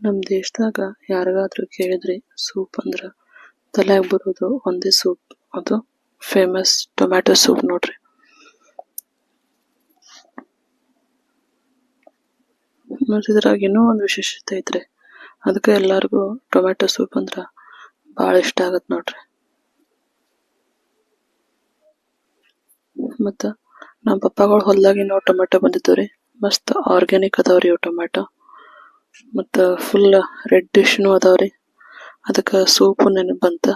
ನಮ್ ದೇಶದಾಗ ಯಾರಿಗಾದ್ರೂ ಕೇಳಿದ್ರೆ ಸೂಪ್ ಅಂದ್ರ ತಲ್ಯಾಗ್ ಬರೋದು ಒಂದೇ ಸೂಪ್. ಅದು ಫೇಮಸ್ ಟೊಮೆಟೊ ಸೂಪ್ ನೋಡ್ರಿ. ಮತ್ತ್ ಇದ್ರಾಗ ಇನ್ನೂ ಒಂದ್ ವಿಶೇಷತೆ ಐತ್ರಿ. ಅದಕ್ಕೆ ಎಲ್ಲಾರ್ಗೂ ಟೊಮ್ಯಾಟೊ ಸೂಪ್ ಅಂದ್ರ ಬಹಳ ಇಷ್ಟ ಆಗತ್ ನೋಡ್ರಿ. ಮತ್ತ ನಮ್ ಪಪ್ಪಾಗಳು ಹೊಲ್ದಾಗಿನವು ಟೊಮ್ಯಾಟೊ ಬಂದಿದ್ದುರಿ ಮಸ್ತ್ ಆರ್ಗ್ಯಾನಿಕ್ ಅದಾವ್ರಿ ಟೊಮ್ಯಾಟೊ. ಮತ್ತ ಫುಲ್ ರೆಡ್ಡಿಶ್ನು ಅದಾವ್ರಿ ಅದಕ್ಕ ಸೂಪ್ ನೆನಪು ಬಂತ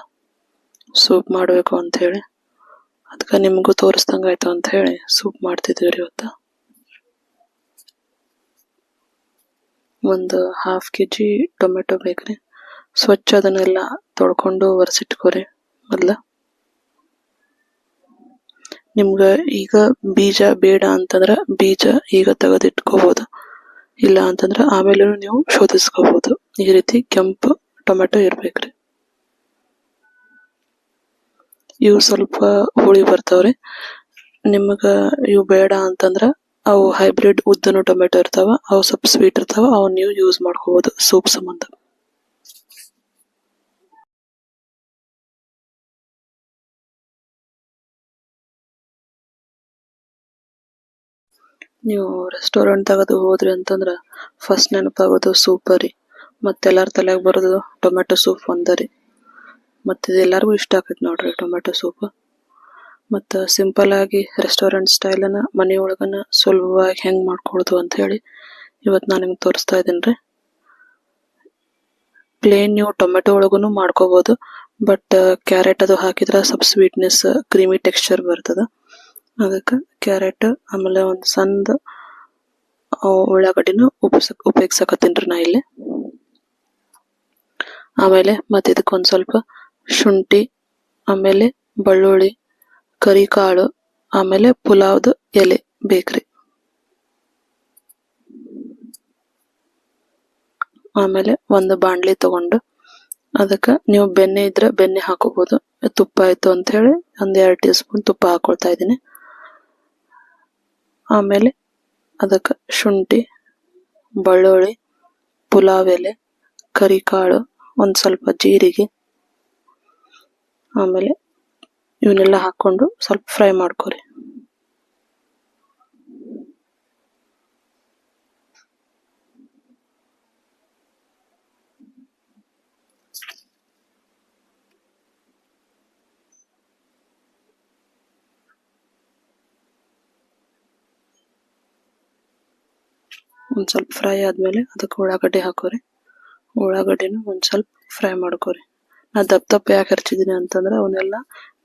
ಸೂಪ್ ಮಾಡಬೇಕು ಅಂತ ಹೇಳಿ. ಅದಕ್ಕ ನಿಮ್ಗೂ ತೋರಿಸ್ದಂಗ ಆಯ್ತು ಅಂತ ಹೇಳಿ ಸೂಪ್ ಮಾಡ್ತಿದ್ದೀವಿ ರೀ ಇವತ್ತು. ಒಂದು ಹಾಫ್ ಕೆಜಿ ಟೊಮೆಟೊ ಬೇಕ್ರಿ. ಸ್ವಚ್ಛ ಅದನ್ನೆಲ್ಲ ತೊಳ್ಕೊಂಡು ಒರೆಸಿಟ್ಕೋರಿ ಮೊದ್ಲ. ನಿಮ್ಗ ಈಗ ಬೀಜ ಬೇಡ ಅಂತಂದ್ರ ಬೀಜ ಈಗ ತೆಗೆದಿಟ್ಕೋಬಹುದು ಇಲ್ಲ ಅಂತಂದ್ರೆ ಆಮೇಲೆ ನೀವು ಶೋಧಿಸ್ಕೋಬಹುದು ಈ ರೀತಿ ಕೆಂಪು ಟೊಮೆಟೊ ಇರ್ಬೇಕ್ರಿ. ಇವು ಸ್ವಲ್ಪ ಹುಳಿ ಬರ್ತಾವ್ರಿ. ನಿಮಗ ಇವು ಬೇಡ ಅಂತಂದ್ರ ಅವು ಹೈಬ್ರಿಡ್ ಉದ್ದನು ಟೊಮೆಟೊ ಇರ್ತಾವ, ಅವು ಸ್ವಲ್ಪ ಸ್ವೀಟ್ ಇರ್ತಾವ, ಅವು ನೀವು ಯೂಸ್ ಮಾಡ್ಕೋಬಹುದು ಸೂಪ್ ಸಂಬಂಧ. ನೀವು ರೆಸ್ಟೋರೆಂಟ್ ತಗದು ಹೋದ್ರಿ ಅಂತಂದ್ರ ಫಸ್ಟ್ ನೆನಪಾಗೋದು ಸೂಪ್ ರೀ. ಮತ್ತೆಲ್ಲಾರ ತಲ್ಯಾಗ ಬರೋದು ಟೊಮೆಟೊ ಸೂಪ್ ಒಂದ ರೀ. ಮತ್ತ ಇದು ಇಷ್ಟ ಆಕೈತಿ ನೋಡ್ರಿ ಟೊಮೆಟೊ ಸೂಪ್ ಮತ್ತ ಸಿಂಪಲ್ ಆಗಿ ರೆಸ್ಟೋರೆಂಟ್ ಸ್ಟೈಲನ್ನ ಮನೆ ಒಳಗನ ಸುಲಭವಾಗಿ ಹೆಂಗ್ ಮಾಡ್ಕೊಳ್ಳೋದು ಅಂತ ಹೇಳಿ ಇವತ್ತು ನಾನು ನಿಮ್ಗೆ ತೋರಿಸ್ತಾ ಇದೀನ್ರಿ ಪ್ಲೇನ್ ನೀವು ಟೊಮೆಟೊ ಒಳಗೂ ಮಾಡ್ಕೋಬಹುದು ಬಟ್ ಕ್ಯಾರೆಟ್ ಅದು ಹಾಕಿದ್ರ ಸ್ವಲ್ಪ ಸ್ವೀಟ್ನೆಸ್ ಕ್ರೀಮಿ ಟೆಕ್ಸ್ಚರ್ ಬರ್ತದ. ಅದಕ್ಕ ಕ್ಯಾರೆಟ್, ಆಮೇಲೆ ಒಂದು ಸಣ್ಣ ಉಳ್ಳಾಗಡ್ಡಿನ ಉಪಸ ಉಪಯೋಗಿಸಕತ್ತೀನ್ರಿ ನಾ ಇಲ್ಲಿ. ಆಮೇಲೆ ಮತ್ತೆ ಇದಕ್ಕೊಂದು ಸ್ವಲ್ಪ ಶುಂಠಿ, ಆಮೇಲೆ ಬೆಳ್ಳುಳ್ಳಿ, ಕರಿಕಾಳು, ಆಮೇಲೆ ಪುಲಾವ್ದು ಎಲೆ ಬೇಕ್ರಿ. ಆಮೇಲೆ ಒಂದು ಬಾಂಡ್ಲಿ ತಗೊಂಡು ಅದಕ್ಕೆ ನೀವು ಬೆಣ್ಣೆ ಇದ್ರೆ ಬೆಣ್ಣೆ ಹಾಕೋಬಹುದು ತುಪ್ಪ ಆಯ್ತು ಅಂತ ಹೇಳಿ ಒಂದ್ ಎರಡು ಟೀ ಸ್ಪೂನ್ ತುಪ್ಪ ಹಾಕೊಳ್ತಾ ಇದೀನಿ ಆಮೇಲೆ ಅದಕ್ಕೆ ಶುಂಠಿ, ಬೆಳ್ಳುಳ್ಳಿ, ಪುಲಾವ್ ಎಲೆ, ಕರಿಕಾಳು, ಒಂದ್ ಸ್ವಲ್ಪ ಜೀರಿಗೆ, ಆಮೇಲೆ ಇವನ್ನೆಲ್ಲ ಹಾಕೊಂಡು ಸ್ವಲ್ಪ ಫ್ರೈ ಮಾಡ್ಕೊರಿ. ಒಂದ್ ಸ್ವಲ್ಪ ಫ್ರೈ ಆದಮೇಲೆ ಅದಕ್ಕೆ ಉಳ್ಳಾಗಡ್ಡಿ ಹಾಕೋರಿ. ಉಳ್ಳಾಗಡ್ಡಿನ ಒಂದ್ ಸ್ವಲ್ಪ ಫ್ರೈ ಮಾಡ್ಕೋರಿ. ನಾ ದಪ್ಪ ದಪ್ಪ ಯಾಕೆ ಹರ್ಚಿದೀನಿ ಅಂತಂದ್ರೆ ಅವನ್ನೆಲ್ಲ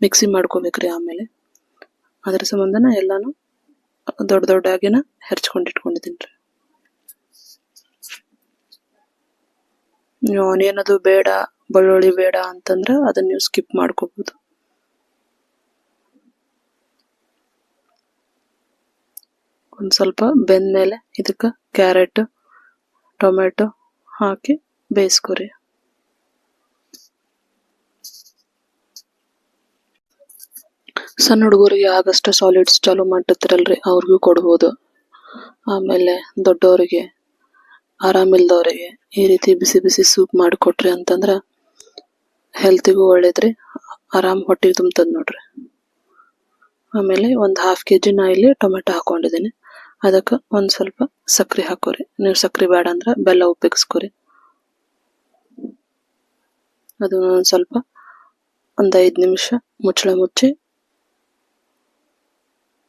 ಮಿಕ್ಸಿ ಮಾಡ್ಕೋಬೇಕ್ರಿ ಆಮೇಲೆ. ಅದರ ಸಂಬಂಧನ ಎಲ್ಲಾನು ದೊಡ್ಡ ದೊಡ್ಡಾಗಿನ ಹೆರ್ಚ್ಕೊಂಡು ಇಟ್ಕೊಂಡಿದ್ದೀನಿ ನೀವು ಅವನೇನದು ಬೇಡ, ಬೆಳ್ಳುಳ್ಳಿ ಬೇಡ ಅಂತಂದ್ರೆ ಅದನ್ನ ನೀವು ಸ್ಕಿಪ್ ಮಾಡ್ಕೋಬಹುದು ಒಂದು ಸ್ವಲ್ಪ ಬೆಂದ ಮೇಲೆ ಇದಕ್ಕ ಕ್ಯಾರೆಟ್ ಟೊಮೆಟೊ ಹಾಕಿ ಬೇಯಿಸ್ಕೊರಿ. ಸಣ್ಣ ಹುಡುಗರಿಗೆ ಆಗಷ್ಟು ಸಾಲಿಡ್ಸ್ ಚಾಲೂ ಮಾಡಿರ್ತಾರಲ್ರಿ ಅವ್ರಿಗೂ ಕೊಡ್ಬೋದು. ಆಮೇಲೆ ದೊಡ್ಡವರಿಗೆ, ಆರಾಮಿಲ್ದವರಿಗೆ ಈ ರೀತಿ ಬಿಸಿ ಬಿಸಿ ಸೂಪ್ ಮಾಡಿಕೊಟ್ರಿ ಅಂತಂದ್ರೆ ಹೆಲ್ತಿಗೂ ಒಳ್ಳೇದ್ರಿ, ಆರಾಮ್ ಹೊಟ್ಟೆಗೆ ತುಂಬ್ತದ ನೋಡ್ರಿ. ಆಮೇಲೆ ಒಂದ್ ಹಾಫ್ ಕೆಜಿ ನಾ ಇಲ್ಲಿ ಟೊಮೆಟೊ ಹಾಕೊಂಡಿದ್ದೀನಿ. ಅದಕ್ಕ ಒಂದ್ ಸ್ವಲ್ಪ ಸಕ್ರಿ ಹಾಕೋರಿ. ನೀವು ಸಕ್ರಿ ಬೇಡ ಅಂದ್ರ ಬೆಲ್ಲ ಉಪಯೋಗಿಸ್ಕೊರಿ. ಅದು ಒಂದ್ ಸ್ವಲ್ಪ ಒಂದ್ ಐದ್ ನಿಮಿಷ ಮುಚ್ಚಳ ಮುಚ್ಚಿ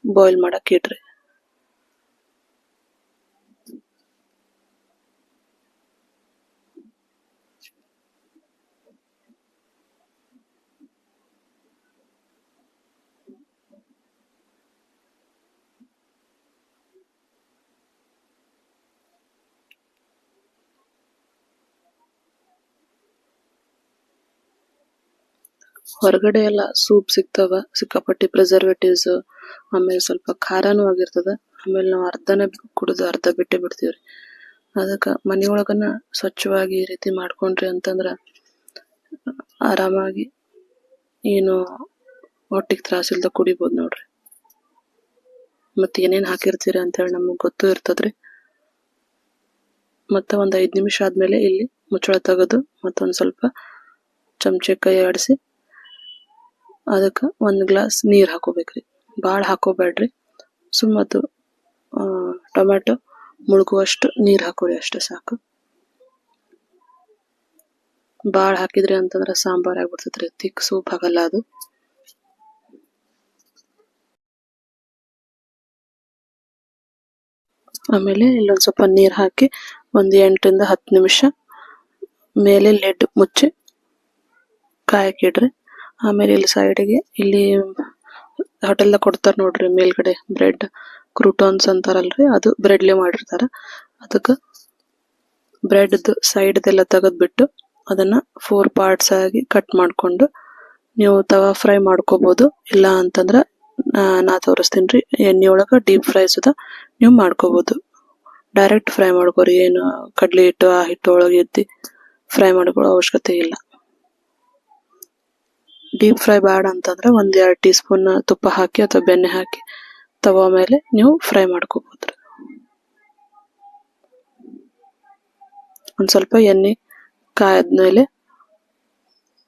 ಬಾಯ್ಲ್ ಮಾಡಕ್ ಇಡ್ರಿ ಹೊರಗಡೆ ಎಲ್ಲ ಸೂಪ್ ಸಿಗ್ತಾವ, ಸಿಕ್ಕಾಪಟ್ಟಿ ಪ್ರಿಸರ್ವೇಟಿವ್ಸ್ ಆಮೇಲೆ ಸ್ವಲ್ಪ ಖಾರನೂ ಆಗಿರ್ತದ, ಆಮೇಲೆ ನಾವು ಅರ್ಧನ ಕುಡಿದು ಅರ್ಧ ಬಿಟ್ಟೆ ಬಿಡ್ತೀವ್ರಿ. ಅದಕ್ಕ ಮನಿಯೊಳಗನ ಸ್ವಚ್ಛವಾಗಿ ಈ ರೀತಿ ಮಾಡ್ಕೊಂಡ್ರಿ ಅಂತಂದ್ರ ಆರಾಮಾಗಿ ಏನು ಹೊಟ್ಟಿಗೆ ತ್ರಾಸಿಲ್ದ ಕುಡಿಬಹುದು ನೋಡ್ರಿ. ಮತ್ತೆ ಏನೇನ್ ಹಾಕಿರ್ತೀರಿ ಅಂತ ಹೇಳಿ ನಮಗ್ ಗೊತ್ತು ಇರ್ತದ್ರಿ. ಮತ್ತೆ ಒಂದ್ ಐದ್ ನಿಮಿಷ ಆದ್ಮೇಲೆ ಇಲ್ಲಿ ಮುಚ್ಚಳ ತೆಗೆದು ಮತ್ತೊಂದ್ ಸ್ವಲ್ಪ ಚಮಚೆ ಕೈ ಆಡಿಸಿ ಅದಕ್ಕ ಒಂದ್ ಗ್ಲಾಸ್ ನೀರ್ ಹಾಕೋಬೇಕ್ರಿ. ಬಾಳ್ ಹಾಕೋಬೇಡ್ರಿ ಸುಮ್ಮದು ಅದು ಟೊಮ್ಯಾಟೊ ಮುಳುಗುವಷ್ಟು ನೀರ್ ಹಾಕೋರಿ ಅಷ್ಟೇ ಸಾಕು. ಬಾಳ್ ಹಾಕಿದ್ರಿ ಅಂತಂದ್ರ ಸಾಂಬಾರ್ ಆಗ್ಬಿಡ್ತೈತ್ರಿ. ತಿಕ್ ಸೂಪ್ ಆಗಲ್ಲ ಅದು. ಆಮೇಲೆ ಇಲ್ಲೊಂದ್ ಸ್ವಲ್ಪ ನೀರ್ ಹಾಕಿ ಒಂದ್ ಎಂಟರಿಂದ ಹತ್ತು ನಿಮಿಷ ಮೇಲೆ ಲೆಡ್ ಮುಚ್ಚಿ ಕಾಯಕ್ ಇಡ್ರಿ. ಆಮೇಲೆ ಇಲ್ಲಿ ಸೈಡಿಗೆ ಇಲ್ಲಿ ಹೋಟೆಲ್ ದಾಗ ಕೊಡ್ತಾರ ನೋಡ್ರಿ ಮೇಲ್ಗಡೆ ಬ್ರೆಡ್ ಕ್ರೂಟಾನ್ಸ್ ಅಂತಾರಲ್ರಿ, ಅದು ಬ್ರೆಡ್ಲೆ ಮಾಡಿರ್ತಾರ. ಅದಕ್ಕ ಬ್ರೆಡ್ ಸೈಡ್ದೆಲ್ಲ ತೆಗೆದ್ಬಿಟ್ಟು ಅದನ್ನ ಫೋರ್ ಪಾರ್ಟ್ಸ್ ಆಗಿ ಕಟ್ ಮಾಡ್ಕೊಂಡು ನೀವು ತವಾ ಫ್ರೈ ಮಾಡ್ಕೋಬಹುದು ಇಲ್ಲ ಅಂತಂದ್ರ ನಾ ತೋರಿಸ್ತೀನಿ ರೀ ಎಣ್ಣೆ ಒಳಗ ಡೀಪ್ ಫ್ರೈ ಸುದ ನೀವು ಮಾಡ್ಕೋಬಹುದು ಡೈರೆಕ್ಟ್ ಫ್ರೈ ಮಾಡ್ಕೋರಿ, ಏನು ಕಡ್ಲಿ ಹಿಟ್ಟು, ಆ ಹಿಟ್ಟು ಒಳಗೆ ಎತ್ತಿ ಫ್ರೈ ಮಾಡ್ಕೊಳ್ಳೋ ಅವಶ್ಯಕತೆ ಇಲ್ಲ. ಡೀಪ್ ಫ್ರೈ ಬೇಡ ಅಂತಂದ್ರೆ ಒಂದು ಎರಡು ಟೀ ಸ್ಪೂನ್ ತುಪ್ಪ ಹಾಕಿ ಅಥವಾ ಬೆಣ್ಣೆ ಹಾಕಿ ತವಾ ಮೇಲೆ ನೀವು ಫ್ರೈ ಮಾಡ್ಕೋಬಹುದ್ರಿ ಒಂದ್ ಸ್ವಲ್ಪ ಎಣ್ಣೆ ಕಾಯದ್ಮೇಲೆ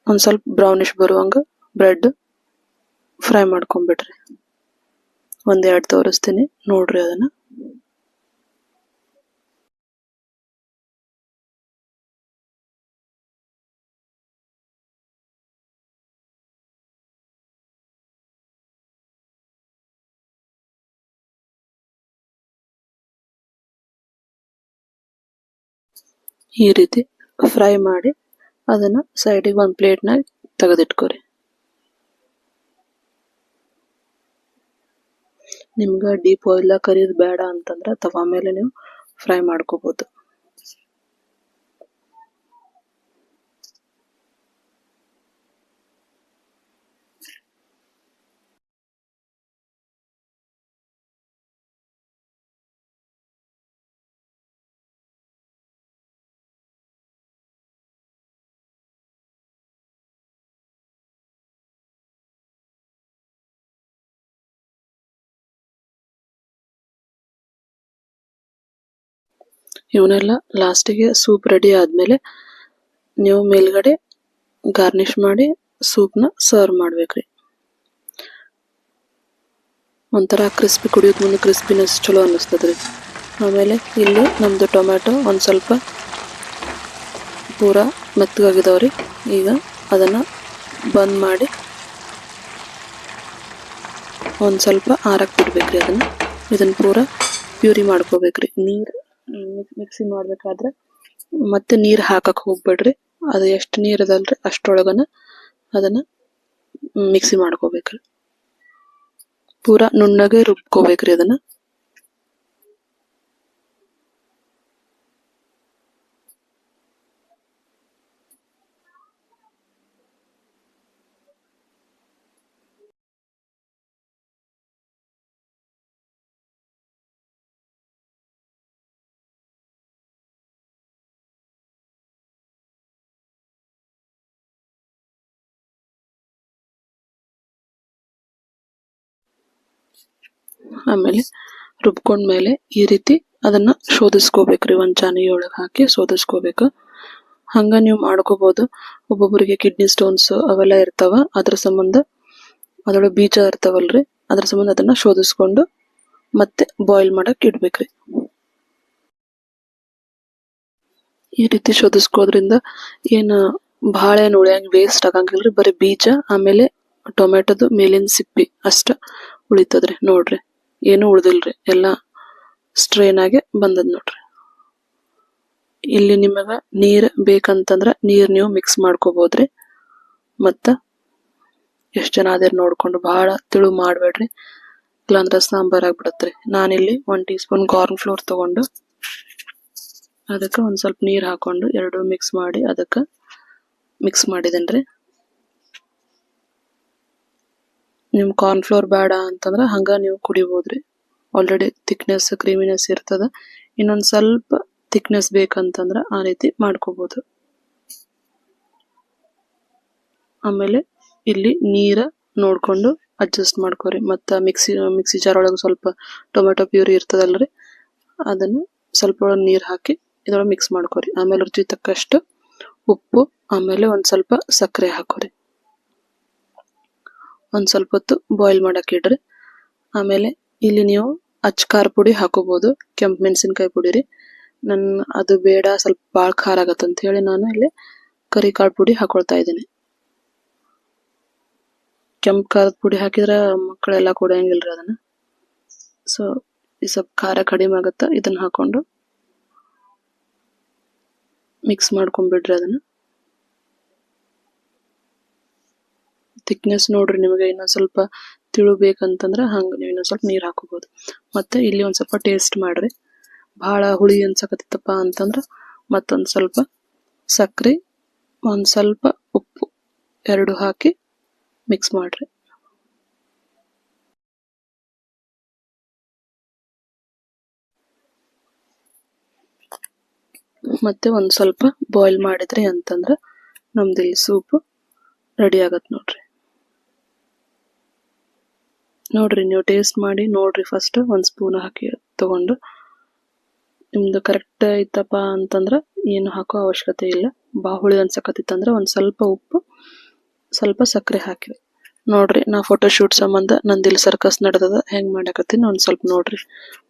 ಒಂದ್ ಸ್ವಲ್ಪ ಬ್ರೌನಿಶ್ ಬರುವಂಗ ಬ್ರೆಡ್ ಫ್ರೈ ಮಾಡ್ಕೊಂಡ್ಬಿಡ್ರಿ. ಒಂದೆರಡು ತೋರಿಸ್ತೀನಿ ನೋಡ್ರಿ ಅದನ್ನ. ಈ ರೀತಿ ಫ್ರೈ ಮಾಡಿ ಅದನ್ನ ಸೈಡಿಗೆ ಒಂದು ಪ್ಲೇಟ್ನಾಗ ತೆಗೆದಿಟ್ಕೊರಿ. ನಿಮ್ಗೆ ಡೀಪ್ ಆಯಿಲ್ ಕರಿಯೋದು ಬೇಡ ಅಂತಂದ್ರೆ ತವಾ ಮೇಲೆ ನೀವು ಫ್ರೈ ಮಾಡ್ಕೋಬಹುದು ಇವನ್ನೆಲ್ಲ ಲಾಸ್ಟಿಗೆ ಸೂಪ್ ರೆಡಿ ಆದ್ಮೇಲೆ ನೀವು ಮೇಲ್ಗಡೆ ಗಾರ್ನಿಷ್ ಮಾಡಿ ಸೂಪ್ನ ಸರ್ವ್ ಮಾಡ್ಬೇಕ್ರಿ ಒಂಥರ ಕ್ರಿಸ್ಪಿ ಕುಡಿಯೋದ್ ಮುಂದೆ ಕ್ರಿಸ್ಪಿನೆಸ್ ಚಲೋ ಅನ್ನಿಸ್ತದ್ರಿ ಆಮೇಲೆ ಇಲ್ಲಿ ನಮ್ದು ಟೊಮ್ಯಾಟೊ ಒಂದು ಸ್ವಲ್ಪ ಪೂರ ಮೆತ್ತಗಾಗಿದಾವ್ರಿ ಈಗ ಅದನ್ನ ಬಂದ್ ಮಾಡಿ ಒಂದು ಸ್ವಲ್ಪ ಆರಕ್ಕೆ ಬಿಡ್ಬೇಕ್ರಿ ಅದನ್ನ. ಇದನ್ನು ಪೂರ ಪ್ಯೂರಿ ಮಾಡ್ಕೋಬೇಕ್ರಿ ನೀರ್ ಮಿಕ್ಸಿ ಮಾಡ್ಬೇಕಾದ್ರೆ ಮತ್ತೆ ನೀರ್ ಹಾಕಕ್ ಹೋಗ್ಬೇಡ್ರಿ. ಅದು ಎಷ್ಟು ನೀರ್ ಅದಲ್ರಿ, ಅಷ್ಟೊಳಗನ ಅದನ್ನ ಮಿಕ್ಸಿ ಮಾಡ್ಕೋಬೇಕ್ರಿ. ಪೂರ ನುಣ್ಣಗೆ ರುಬ್ಕೋಬೇಕ್ರಿ ಅದನ್ನ. ಆಮೇಲೆ ರುಬ್ಕೊಂಡ್ಮೇಲೆ ಈ ರೀತಿ ಅದನ್ನ ಶೋಧಿಸ್ಕೋಬೇಕ್ರಿ. ಒಂದ್ ಚಾನಿ ಒಳಗೆ ಹಾಕಿ ಶೋಧಿಸ್ಕೋಬೇಕು. ಹಂಗ ನೀವು ಮಾಡ್ಕೋಬಹುದು ಒಬ್ಬೊಬ್ಬರಿಗೆ ಕಿಡ್ನಿ ಸ್ಟೋನ್ಸ್ ಅವೆಲ್ಲ ಇರ್ತಾವ. ಅದ್ರ ಸಂಬಂಧ ಅದರೊಳಗೆ ಬೀಜ ಇರ್ತಾವಲ್ರಿ. ಅದ್ರ ಸಂಬಂಧ ಅದನ್ನ ಶೋಧಿಸ್ಕೊಂಡು ಮತ್ತೆ ಬಾಯ್ಲ್ ಮಾಡಕ್ ಇಡ್ಬೇಕ್ರಿ. ಈ ರೀತಿ ಶೋಧಿಸ್ಕೋದ್ರಿಂದ ಏನ್ ಬಹಳ ಏನು ಉಳಿಯಂಗ್ ವೇಸ್ಟ್ ಆಗಂಗಿಲ್ರಿ. ಬರೀ ಬೀಜ, ಆಮೇಲೆ ಟೊಮೆಟೊದು ಮೇಲಿನ ಸಿಪ್ಪಿ ಅಷ್ಟ ಉಳಿತದ್ರಿ ನೋಡ್ರಿ. ಏನು ಉಳ್ದಿಲ್ರಿ. ಎಲ್ಲ ಸ್ಟ್ರೈನ್ ಆಗಿ ಬಂದದ್ ನೋಡ್ರಿ. ಇಲ್ಲಿ ನಿಮಗ ನೀರ್ ಬೇಕಂತಂದ್ರ ನೀರ್ ನೀವು ಮಿಕ್ಸ್ ಮಾಡ್ಕೋಬಹುದ್ರಿ ಮತ್ತ ಎಷ್ಟ್ ಜನ ಅದೇರ್ ನೋಡ್ಕೊಂಡು ಬಹಳ ತಿಳು ಮಾಡ್ಬೇಡ್ರಿ. ಇಲ್ಲಾಂದ್ರ ಸಾಂಬಾರ್ ಆಗ್ಬಿಡತ್ರಿ. ನಾನಿಲ್ಲಿ ಒಂದ್ ಟೀ ಸ್ಪೂನ್ ಕಾರ್ನ್ ಫ್ಲೋರ್ ತಗೊಂಡು ಅದಕ್ಕ ಒಂದ್ ಸ್ವಲ್ಪ ನೀರ್ ಹಾಕೊಂಡು ಎರಡು ಮಿಕ್ಸ್ ಮಾಡಿ ಅದಕ್ಕ ಮಿಕ್ಸ್ ಮಾಡಿದೇನ್ರಿ. ನಿಮ್ ಕಾರ್ನ್ ಫ್ಲೋರ್ ಬೇಡ ಅಂತಂದ್ರ ಹಂಗ ನೀವು ಕುಡಿಬಹುದ್ರಿ ಆಲ್ರೆಡಿ ಥಿಕ್ನೆಸ್ ಕ್ರೀಮಿನೆಸ್ ಇರ್ತದ. ಇನ್ನೊಂದ್ ಸ್ವಲ್ಪ ಥಿಕ್ನೆಸ್ ಬೇಕಂತಂದ್ರ ಆ ರೀತಿ ಮಾಡ್ಕೋಬಹುದು ಆಮೇಲೆ ಇಲ್ಲಿ ನೀರ ನೋಡ್ಕೊಂಡು ಅಡ್ಜಸ್ಟ್ ಮಾಡ್ಕೋರಿ. ಮತ್ತ ಮಿಕ್ಸಿ ಮಿಕ್ಸಿ ಜಾರ್ ಒಳಗೆ ಸ್ವಲ್ಪ ಟೊಮೆಟೊ ಪ್ಯೂರಿ ಇರ್ತದಲ್ರಿ, ಅದನ್ನ ಸ್ವಲ್ಪ ನೀರ್ ಹಾಕಿ ಇದ್ರೊಳಗೆ ಮಿಕ್ಸ್ ಮಾಡ್ಕೋರಿ. ಆಮೇಲೆ ರುಚಿ ತಕ್ಕಷ್ಟು ಉಪ್ಪು, ಆಮೇಲೆ ಒಂದ್ ಸ್ವಲ್ಪ ಸಕ್ಕರೆ ಹಾಕೋರಿ. ಒಂದು ಸ್ವಲ್ಪ ಹೊತ್ತು ಬಾಯ್ಲ್ ಮಾಡಕ್ ಇಡ್ರಿ. ಆಮೇಲೆ ಇಲ್ಲಿ ನೀವು ಅಚ್ ಖಾರ ಪುಡಿ ಹಾಕೋಬಹುದು ಕೆಂಪು ಮೆಣಸಿನ್ಕಾಯಿ ಪುಡಿ ರೀ. ನನ್ ಅದು ಬೇಡ, ಸ್ವಲ್ಪ ಭಾಳ ಖಾರ ಆಗತ್ತೆ ಅಂತ ಹೇಳಿ ನಾನು ಇಲ್ಲಿ ಕರಿ ಪುಡಿ ಹಾಕೊಳ್ತಾ ಇದ್ದೀನಿ. ಕೆಂಪು ಖಾರದ ಪುಡಿ ಹಾಕಿದ್ರೆ ಮಕ್ಕಳೆಲ್ಲ ಕುಡಿಯಂಗಿಲ್ರಿ ಅದನ್ನ. ಸೊ ಈ ಸ್ವಲ್ಪ ಖಾರ ಕಡಿಮೆ ಆಗುತ್ತೆ, ಇದನ್ನ ಹಾಕೊಂಡು ಮಿಕ್ಸ್ ಮಾಡ್ಕೊಂಡ್ಬಿಡ್ರಿ ಅದನ್ನ. ಥಿಕ್ನೆಸ್ ನೋಡ್ರಿ ನಿಮಗೆ ಇನ್ನೊಂದ್ ಸ್ವಲ್ಪ ತಿಳು ಹಂಗ ನೀವು ಇನ್ನೊಂದ್ ಸ್ವಲ್ಪ ನೀರ್ ಹಾಕೋಬಹುದು ಮತ್ತೆ ಇಲ್ಲಿ ಒಂದ್ ಸ್ವಲ್ಪ ಟೇಸ್ಟ್ ಮಾಡ್ರಿ. ಬಹಳ ಹುಳಿ ಅನ್ಸಕತ್ತಿತ್ತಪ್ಪ ಅಂತಂದ್ರ ಮತ್ತೊಂದ್ ಸ್ವಲ್ಪ ಸಕ್ಕರೆ ಒಂದ್ ಸ್ವಲ್ಪ ಉಪ್ಪು ಎರಡು ಹಾಕಿ ಮಿಕ್ಸ್ ಮಾಡ್ರಿ. ಮತ್ತೆ ಒಂದ್ ಸ್ವಲ್ಪ ಬಾಯ್ಲ್ ಮಾಡಿದ್ರಿ ಅಂತಂದ್ರ ನಮ್ದು ಇಲ್ಲಿ ಸೂಪ್ ರೆಡಿ ಆಗತ್ ನೋಡ್ರಿ. ನೋಡ್ರಿ, ನೀವು ಟೇಸ್ಟ್ ಮಾಡಿ, ನೋಡ್ರಿ ಫಸ್ಟ್ ಒಂದ್ ಸ್ಪೂನ್ ಹಾಕಿ ತಗೊಂಡು. ನಿಮ್ದು ಕರೆಕ್ಟ್ ಐತಪ್ಪ ಅಂತಂದ್ರ ಏನು ಹಾಕೋ ಅವಶ್ಯಕತೆ ಇಲ್ಲ. ಬಾಹುಳಿ ಅನ್ಸಕತ್ತಿತ್ತಂದ್ರೆ ಒಂದು ಸ್ವಲ್ಪ ಉಪ್ಪು, ಸ್ವಲ್ಪ ಸಕ್ಕರೆ ಹಾಕಿವಿ ನೋಡ್ರಿ, ನಾ ಫೋಟೋ ಶೂಟ್ ಸಂಬಂಧ ನಂದಿಲ್ ಸರ್ಕಸ್ ನಡೆದದ, ಹೆಂಗ್ ಮಾಡಕತ್ತೀನಿ ಒಂದ್ ಸ್ವಲ್ಪ ನೋಡ್ರಿ.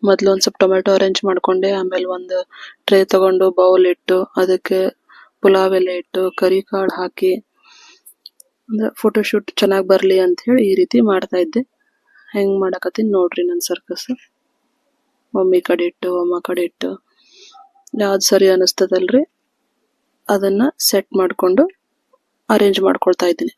ಮೊದ್ಲು ಒಂದ್ ಸ್ವಲ್ಪ ಟೊಮೆಟೊ ಅರೇಂಜ್ ಮಾಡ್ಕೊಂಡೆ, ಆಮೇಲೆ ಒಂದು ಟ್ರೇ ತಗೊಂಡು ಬೌಲ್ ಇಟ್ಟು, ಅದಕ್ಕೆ ಪುಲಾವ್ ಎಲೆ ಇಟ್ಟು ಕರಿ ಕಾಳು ಹಾಕಿ. ಅಂದ್ರೆ ಫೋಟೋ ಶೂಟ್ ಬರಲಿ ಬರ್ಲಿ ಅಂತ ಹೇಳಿ ಈ ರೀತಿ ಮಾಡ್ತಾ ಇದ್ದೆ. ಹೆಂಗ್ ಮಾಡಕತ್ತೀನಿ ನೋಡ್ರಿ ನನ್ನ ಸರ್ಕಸ್ ಮಮ್ಮಿ ಕಡೆ ಇಟ್ಟು ಅಮ್ಮ ಕಡೆ ಇಟ್ಟು. ಯಾವ್ದು ಸರಿ ಅನ್ನಿಸ್ತದಲ್ರಿ ಅದನ್ನ ಸೆಟ್ ಮಾಡ್ಕೊಂಡು ಅರೇಂಜ್ ಮಾಡ್ಕೊಳ್ತಾ ಇದ್ದೀನಿ.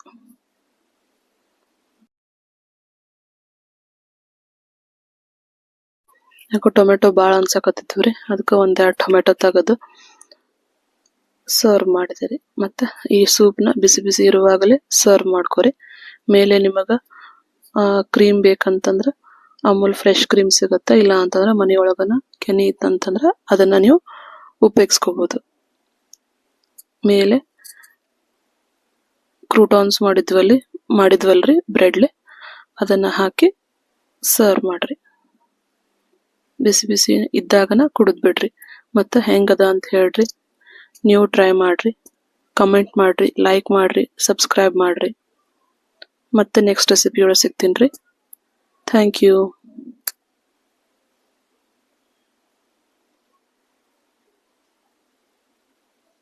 ಯಾಕೋ ಟೊಮೆಟೊ ಭಾಳ ಅನ್ಸಕತ್ತಿತ್ತು ರೀ ಅದಕ್ಕೆ ಒಂದೆರಡು ಟೊಮೆಟೊ ತೆಗೆದು ಸರ್ವ್ ಮಾಡಿದೆ ಮತ್ತೆ ಈ ಸೂಪ್ನ ಬಿಸಿ ಬಿಸಿ ಇರುವಾಗಲೇ ಸರ್ವ್ ಮಾಡ್ಕೊರಿ. ಮೇಲೆ ನಿಮಗ ಕ್ರೀಮ್ ಬೇಕಂತಂದ್ರ ಅಮೂಲ್ ಫ್ರೆಶ್ ಕ್ರೀಮ್ ಸಿಗುತ್ತೆ, ಇಲ್ಲ ಅಂತಂದ್ರೆ ಮನೆಯೊಳಗನ ಕೆನೆ ಇತ್ತಂತಂದ್ರ ಅದನ್ನ ನೀವು ಉಪಯೋಗಿಸ್ಕೋಬಹುದು ಮೇಲೆ ಕ್ರೂಟಾನ್ಸ್ ಮಾಡಿದ್ವಲ್ಲಿ, ಮಾಡಿದ್ವಲ್ರಿ ಬ್ರೆಡ್ಲಿ, ಅದನ್ನ ಹಾಕಿ ಸರ್ವ್ ಮಾಡ್ರಿ. ಬಿಸಿ ಬಿಸಿ ಇದ್ದಾಗನ ಕುಡಿದ್ ಬಿಡ್ರಿ. ಮತ್ತೆ ಹೆಂಗದ ಅಂತ ಹೇಳ್ರಿ. ನೀವು ಟ್ರೈ ಮಾಡ್ರಿ. ಕಮೆಂಟ್ ಮಾಡ್ರಿ ಲೈಕ್ ಮಾಡ್ರಿ ಸಬ್ಸ್ಕ್ರೈಬ್ ಮಾಡ್ರಿ. ಮತ್ತೆ ನೆಕ್ಸ್ಟ್ ರೆಸಿಪಿ ಒಳಗೆ ಸಿಗ್ತೀನಿ ರೀ. Thank you